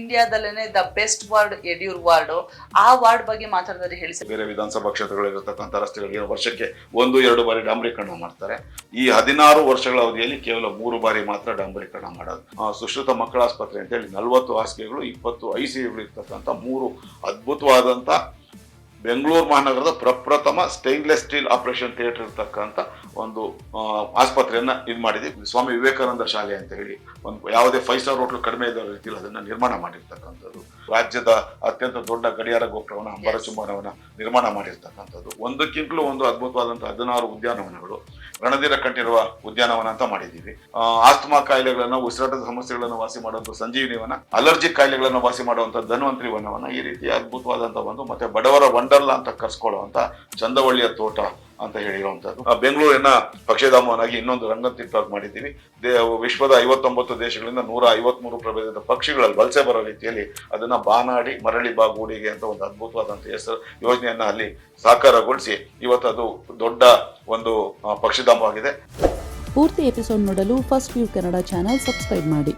ಇಂಡಿಯಾದಲ್ಲೇನೆ the best ward Yadiyur ward. ಆ ward ಬಗ್ಗೆ ಮಾತಾಡಿದ್ರೆ ಹೇಳಿ ಸರ್. ಬೇರೆ ವಿಧಾನಸಭಾ ಕ್ಷೇತ್ರಗಳಿರತಕ್ಕಂಥ ರಸ್ತೆಗಳಿಗೆ ವರ್ಷಕ್ಕೆ ಒಂದು, ಎರಡು ಬಾರಿ ಡಾಂಬರೀಕರಣ ಮಾಡ್ತಾರೆ. ಈ ಹದಿನಾರು ವರ್ಷಗಳ ಅವಧಿಯಲ್ಲಿ ಕೇವಲ ಮೂರು ಬಾರಿ ಮಾತ್ರ ಡಾಂಬರೀಕರಣ ಮಾಡೋದು. ಸುಶ್ರುತ ಮಕ್ಕಳ ಆಸ್ಪತ್ರೆ ಅಂತ ಹೇಳಿ ನಲವತ್ತು ಹಾಸಿಗೆಗಳು, ಇಪ್ಪತ್ತು ಐ ಸಿ ಇರ್ತಕ್ಕಂಥ ಮೂರು ಅದ್ಭುತವಾದಂಥ ಬೆಂಗಳೂರು ಮಹಾನಗರದ ಪ್ರಪ್ರಥಮ ಸ್ಟೈನ್ಲೆಸ್ ಸ್ಟೀಲ್ ಆಪರೇಷನ್ ಥಿಯೇಟರ್ ಇರ್ತಕ್ಕಂಥ ಒಂದು ಆಸ್ಪತ್ರೆಯನ್ನ ಇದು ಮಾಡಿದ್ವಿ. ಸ್ವಾಮಿ ವಿವೇಕಾನಂದ ಶಾಲೆ ಅಂತ ಹೇಳಿ ಒಂದು ಯಾವುದೇ ಫೈವ್ ಸ್ಟಾರ್ ಹೋಟ್ಲು ಕಡಿಮೆ ಇದ್ದ ರೀತಿಯಲ್ಲಿ ಅದನ್ನ ನಿರ್ಮಾಣ ಮಾಡಿರ್ತಕ್ಕಂಥದ್ದು. ರಾಜ್ಯದ ಅತ್ಯಂತ ದೊಡ್ಡ ಗಡಿಯಾರ ಗೋಪುರವನ್ನು ಅಂಬರ ಚುಂಬನವನ್ನ ನಿರ್ಮಾಣ ಮಾಡಿರ್ತಕ್ಕಂಥದ್ದು. ಒಂದಕ್ಕಿಂತಲೂ ಒಂದು ಅದ್ಭುತವಾದಂಥ ಹದಿನಾರು ಉದ್ಯಾನವನಗಳು ರಣದಿರ ಕಂಠಿರುವ ಉದ್ಯಾನವನ ಅಂತ ಮಾಡಿದ್ದೀವಿ. ಆಸ್ತಮಾ ಕಾಯಿಲೆಗಳನ್ನ ಉಸಿರಾಟದ ಸಮಸ್ಯೆಗಳನ್ನು ವಾಸಿ ಮಾಡುವಂಥ ಸಂಜೀವಿನಿವನ ಅಲರ್ಜಿ ಕಾಯಿಲೆಗಳನ್ನು ವಾಸಿ ಮಾಡುವಂಥ ಧನ್ವಂತರಿ ವನವನ ಈ ರೀತಿ ಅದ್ಭುತವಾದಂತಹ ಒಂದು ಮತ್ತೆ ಬಡವರ ವಂಡರ್ಲ ಅಂತ ಕರ್ಸ್ಕೊಳ್ಳುವಂತ ಚಂದವಳ್ಳಿಯ ತೋಟ ಅಂತ ಹೇಳಿರುವಂತದ್ದು ಆ, ಬೆಂಗಳೂರಿನ ಪಕ್ಷಿಧಾಮವನಾಗಿ ಇನ್ನೊಂದು ರಂಗತಿಟ್ಟಾಗಿ ಮಾಡಿದ್ದೀವಿ. ದೇ ವಿಶ್ವದ ಐವತ್ತೊಂಬತ್ತು ದೇಶಗಳಿಂದ ನೂರ ಐವತ್ಮೂರು ಪ್ರಭೇದದ ಪಕ್ಷಿಗಳಲ್ಲಿ ವಲಸೆ ಬರೋ ರೀತಿಯಲ್ಲಿ ಅದನ್ನ ಬಾನಾಡಿ ಮರಳಿ ಬಾಗೂಡಿಗೆ ಅಂತ ಒಂದು ಅದ್ಭುತವಾದಂಥ ಹೆಸರು ಯೋಜನೆಯನ್ನ ಅಲ್ಲಿ ಸಾಕಾರಗೊಳಿಸಿ ಇವತ್ತು ಅದು ದೊಡ್ಡ ಒಂದು ಪಕ್ಷಿಧಾಮವಾಗಿದೆ. ಪೂರ್ತಿ ಎಪಿಸೋಡ್ ನೋಡಲು first view Kannada channel subscribe ಮಾಡಿ.